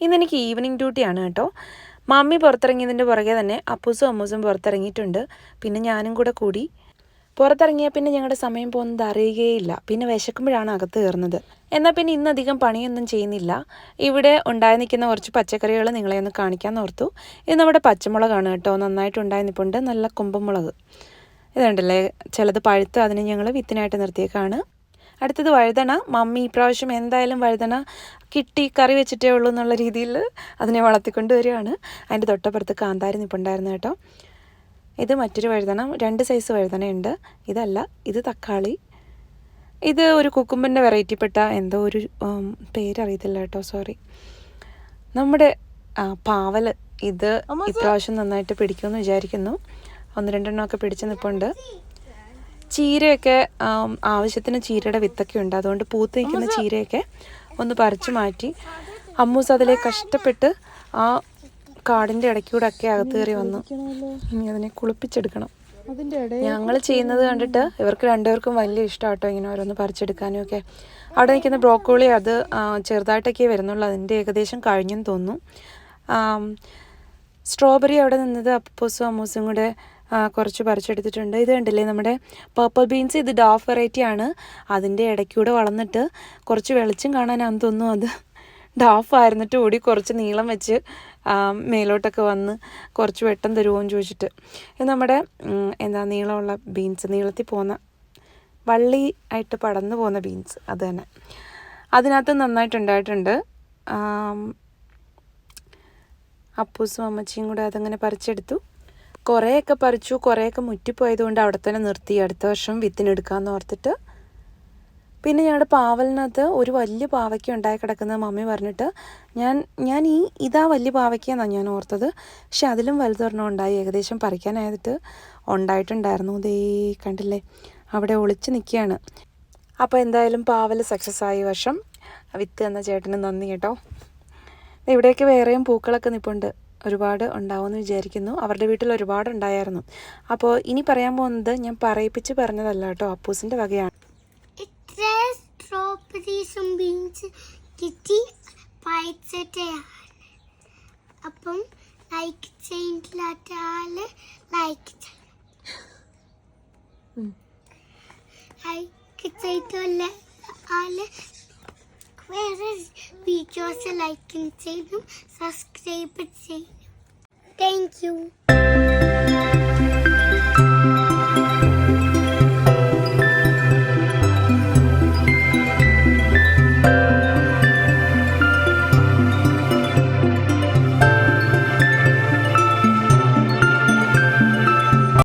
ഇന്നെനിക്ക് ഈവനിങ് ഡ്യൂട്ടിയാണ് കേട്ടോ. മമ്മി പുറത്തിറങ്ങിയതിന്റെ പുറകെ തന്നെ അപ്പൂസും അമ്മൂസും പുറത്തിറങ്ങിയിട്ടുണ്ട്. പിന്നെ ഞാനും കൂടെ കൂടി. പുറത്തിറങ്ങിയാൽ പിന്നെ ഞങ്ങളുടെ സമയം പോകുന്നത് അറിയുകയില്ല. പിന്നെ വിശക്കുമ്പോഴാണ് അകത്ത് കയറുന്നത്. എന്നാൽ പിന്നെ ഇന്ന് അധികം പണിയൊന്നും ചെയ്യുന്നില്ല. ഇവിടെ ഉണ്ടായി നിൽക്കുന്ന കുറച്ച് പച്ചക്കറികൾ നിങ്ങളെ ഒന്ന് കാണിക്കാൻ ഓർത്തു. ഇത് നമ്മുടെ പച്ചമുളകാണ് കേട്ടോ. നന്നായിട്ട് ഉണ്ടായി നിൽപ്പുണ്ട്. നല്ല കുമ്പമുളക്. ഇതുണ്ടല്ലേ ചിലത് പഴുത്ത് അതിനെ ഞങ്ങൾ വിത്തിനായിട്ട് നിർത്തിയേക്കാണ്. അടുത്തത് വഴുതണ മമ്മി ഇപ്രാവശ്യം എന്തായാലും വഴുതണ കിട്ടി കറി വെച്ചിട്ടേ ഉള്ളൂ എന്നുള്ള രീതിയിൽ അതിനെ വളർത്തിക്കൊണ്ട് വരികയാണ്. അതിന്റെ തൊട്ടപ്പുറത്ത് കാന്താരി നിൽപ്പുണ്ടായിരുന്നു കേട്ടോ. ഇത് മറ്റൊരു വഴുതണ രണ്ട് സൈസ് വഴുതനയുണ്ട്. ഇതല്ല ഇത് തക്കാളി. ഇത് ഒരു കുക്കുമ്പന്റെ വെറൈറ്റിപ്പെട്ട എന്തോ ഒരു പേരറിയത്തില്ല കേട്ടോ സോറി നമ്മുടെ പാവൽ ഇത് ഇപ്രാവശ്യം നന്നായിട്ട് പിടിക്കുമെന്ന് വിചാരിക്കുന്നു. ഒന്ന് രണ്ടെണ്ണമൊക്കെ പിടിച്ച് നിൽപ്പുണ്ട് ചീരയൊക്കെ ആവശ്യത്തിന് ചീരയുടെ വിത്തൊക്കെ ഉണ്ട്. അതുകൊണ്ട് പൂത്ത് നിൽക്കുന്ന ചീരയൊക്കെ ഒന്ന് പറിച്ചു മാറ്റി. അമ്മൂസ് അതിലെ കഷ്ടപ്പെട്ട് ആ കാടിന്റെ ഇടയ്ക്കൂടെ ഒക്കെ അകത്ത് കയറി വന്നു ഇനി അതിനെ കുളിപ്പിച്ചെടുക്കണം. ഞങ്ങൾ ചെയ്യുന്നത് കണ്ടിട്ട് ഇവർക്ക് രണ്ടുപേർക്കും വലിയ ഇഷ്ടമാട്ടോ ഇങ്ങനെ ഓരോന്ന് പറിച്ചെടുക്കാനും ഒക്കെ. അവിടെ നിൽക്കുന്ന ബ്രോക്കോളി അത് ചെറുതായിട്ടൊക്കെ വരുന്നുള്ളൂ. അതിന്റെ ഏകദേശം കഴിഞ്ഞെന്ന് തോന്നുന്നു. സ്ട്രോബെറി അവിടെ നിന്നത് അപ്പൂസും അമ്മൂസും കൂടെ കുറച്ച് പറിച്ചെടുത്തിട്ടുണ്ട്. ഇത് കണ്ടില്ലേ നമ്മുടെ പേർപ്പിൾ ബീൻസ് ഇത് ഡാഫ് വെറൈറ്റി ആണ്. അതിന്റെ ഇടയ്ക്കൂടെ വളർന്നിട്ട് കുറച്ച് വെളിച്ചം കാണാനാന്ന് തോന്നുന്നു അത്. ഡാഫ് ആയിരുന്നിട്ട് കൂടി കുറച്ച് നീളം വെച്ച് മേലോട്ടൊക്കെ വന്ന് കുറച്ച് വെട്ടം തരുമോ എന്ന് ചോദിച്ചിട്ട്. ഇത് നമ്മുടെ എന്താ നീളമുള്ള ബീൻസ് നീളത്തിൽ പോകുന്ന വള്ളി ആയിട്ട് പടന്നു പോകുന്ന ബീൻസ് അത് തന്നെ. അതിനകത്ത് നന്നായിട്ടുണ്ടായിട്ടുണ്ട് അപ്പൂസും അമ്മച്ചിയും കൂടെ അതങ്ങനെ പറിച്ചെടുത്തു. കുറേയൊക്കെ പറിച്ചു കുറേയൊക്കെ മുറ്റിപ്പോയതുകൊണ്ട് അവിടെ തന്നെ നിർത്തി. അടുത്ത വർഷം വിത്തിനെടുക്കാമെന്ന് ഓർത്തിട്ട്. പിന്നെ ഞങ്ങളുടെ പാവലിനകത്ത് ഒരു വലിയ പാവയ്ക്ക ഉണ്ടായി കിടക്കുന്നത് മമ്മി പറഞ്ഞിട്ട് ഞാൻ ഞാൻ ഈ ഇതാ വലിയ പാവയ്ക്കാന്നാണ് ഞാൻ ഓർത്തത്. പക്ഷെ അതിലും വലുതൊരെണ്ണം ഉണ്ടായി. ഏകദേശം പറിക്കാനായിട്ട് ഉണ്ടായിട്ടുണ്ടായിരുന്നു. ദേ കണ്ടില്ലേ? അവിടെ ഒളിച്ച് നിൽക്കുകയാണ് അപ്പോൾ എന്തായാലും പാവൽ സക്സസ് ആയി വർഷം. വിത്ത് എന്ന ചേട്ടന് നന്ദി കേട്ടോ. ഇവിടെയൊക്കെ വേറെയും പൂക്കളൊക്കെ നിൽപ്പുണ്ട് ഒരുപാട് ഉണ്ടാവുമെന്ന് വിചാരിക്കുന്നു. അവരുടെ വീട്ടിൽ ഒരുപാട് ഉണ്ടായിരുന്നു. അപ്പോൾ ഇനി പറയാൻ പോകുന്നത് ഞാൻ പറയിപ്പിച്ച് പറഞ്ഞതല്ല കേട്ടോ. അപ്പൂസിന്റെ വകയാണ്. സ്ട്രോബെറീസും ബീൻസ് കിട്ടി. അപ്പം ലൈക്ക് ചെയ്യില്ലാത്ത ആൾ ലൈക്ക് ലൈക്ക് ചെയ്തുള്ള ആൾ వేరే వీడియోస్ లైక్ చేయడం సబ్స్క్రైబ్ చేయడం థ్యాంక్ యూ